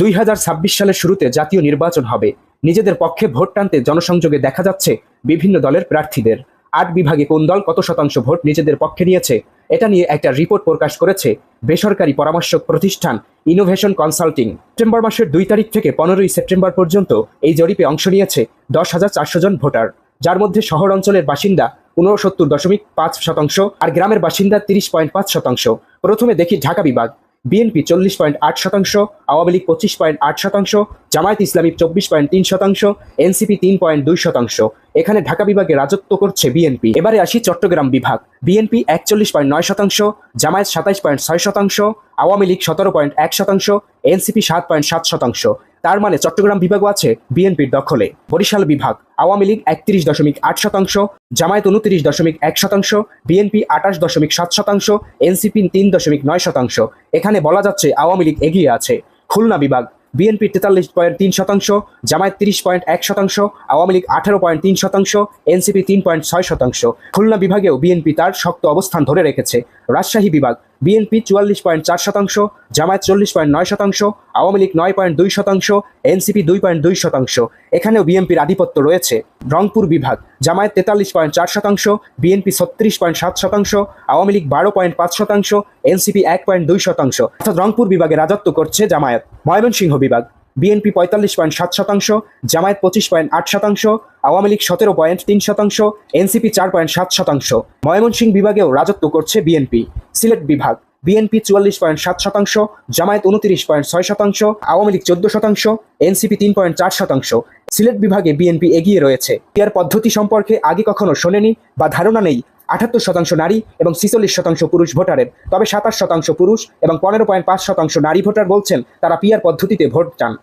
দুই হাজার ছাব্বিশ সালের শুরুতে জাতীয় নির্বাচন হবে। নিজেদের পক্ষে ভোট টানতে জনসংযোগে দেখা যাচ্ছে বিভিন্ন দলের প্রার্থীদের। আট বিভাগে কোন দল কত শতাংশ ভোট নিজেদের পক্ষে নিয়েছে, এটা নিয়ে একটা রিপোর্ট প্রকাশ করেছে বেসরকারি পরামর্শক প্রতিষ্ঠান ইনোভেশন কনসাল্টিং সেপ্টেম্বর মাসের দুই তারিখ থেকে পনেরোই সেপ্টেম্বর পর্যন্ত এই জরিপে অংশ নিয়েছে দশ হাজার চারশো জন ভোটার, যার মধ্যে শহর অঞ্চলের বাসিন্দা উনসত্তর দশমিক পাঁচ শতাংশ আর গ্রামের বাসিন্দা তিরিশ পয়েন্ট পাঁচ শতাংশ। প্রথমে দেখি ঢাকা বিভাগ। বিএনপি চল্লিশ পয়েন্ট আট শতাংশ, আওয়ামী লীগ পঁচিশ পয়েন্ট আট শতাংশ, জামায়াত ইসলামী চব্বিশ পয়েন্ট তিন শতাংশ, এনসিপি তিন পয়েন্ট দুই শতাংশ। এখানে ঢাকা বিভাগে রাজত্ব করছে বিএনপি। এবারে আসি চট্টগ্রাম বিভাগ। বিএনপি একচল্লিশ পয়েন্ট নয় শতাংশ, জামায়াত সাতাইশ পয়েন্ট ছয় শতাংশ, আওয়ামী লীগ সতেরো পয়েন্ট এক শতাংশ, এনসিপি সাত পয়েন্ট সাত শতাংশ। তার মানে চট্টগ্রাম বিভাগও আছে বিএনপির দখলে। বরিশাল বিভাগ, আওয়ামী লীগ একত্রিশ দশমিক আট শতাংশ, জামায়াত উনত্রিশ দশমিক এক শতাংশ, বিএনপি আঠাশ দশমিক সাত শতাংশ, এনসিপি তিন দশমিক নয় শতাংশ। এখানে বলা যাচ্ছে আওয়ামী লীগ এগিয়ে আছে। খুলনা বিভাগ, বিএনপি তেতাল্লিশ পয়েন্ট তিন শতাংশ, জামায়াত তিরিশ পয়েন্ট এক শতাংশ, আওয়ামী লীগ আঠারো পয়েন্ট তিন শতাংশ, এনসিপি তিন পয়েন্ট ছয় শতাংশ। খুলনা বিভাগেও বিএনপি তার শক্ত অবস্থান ধরে রেখেছে। রাজশাহী বিভাগ বিএনপি চুয়াল্লিশ পয়েন্ট চার শতাংশ, জামায়াত চল্লিশ পয়েন্ট নয় শতাংশ, আওয়ামী লীগ নয় পয়েন্ট দুই শতাংশ, এনসিপি দুই পয়েন্ট দুই শতাংশ। এখানেও বিএনপির আধিপত্য রয়েছে। রংপুর বিভাগ, জামায়াত তেতাল্লিশ পয়েন্ট চার শতাংশ, বিএনপি ছত্রিশ পয়েন্ট সাত শতাংশ, আওয়ামী লীগ বারো পয়েন্ট পাঁচ শতাংশ, এনসিপি এক পয়েন্ট দুই শতাংশ। অর্থাৎ রংপুর বিভাগে রাজত্ব করছে জামায়াত। ময়মনসিংহ বিভাগ বিএনপি পঁয়তাল্লিশ পয়েন্ট সাত শতাংশ, জামায়াত পঁচিশ পয়েন্ট আট শতাংশ, আওয়ামী লীগ সতেরো পয়েন্ট তিন শতাংশ, এনসিপি চার পয়েন্ট সাত শতাংশ। ময়মনসিংহ বিভাগেও রাজত্ব করছে বিএনপি। সিলেট বিভাগ, বিএনপি চুয়াল্লিশ পয়েন্ট সাত শতাংশ, জামায়াত উনত্রিশ পয়েন্ট ছয় শতাংশ, আওয়ামী লীগ চোদ্দ শতাংশ, এনসিপি তিন পয়েন্ট চার শতাংশ। সিলেট বিভাগে বিএনপি এগিয়ে রয়েছে। এর পদ্ধতি সম্পর্কে আগে কখনো শোনেনি বা ধারণা নেই। আটাত্তর শতাংশ নারী এবং ছিচল্লিশ শতাংশ পুরুষ ভোটারের। তবে সাতাশ শতাংশ পুরুষ এবং পনেরো পয়েন্ট পাঁচ শতাংশ নারী ভোটার বলছেন, তারা পিয়ার পদ্ধতিতে ভোট চান।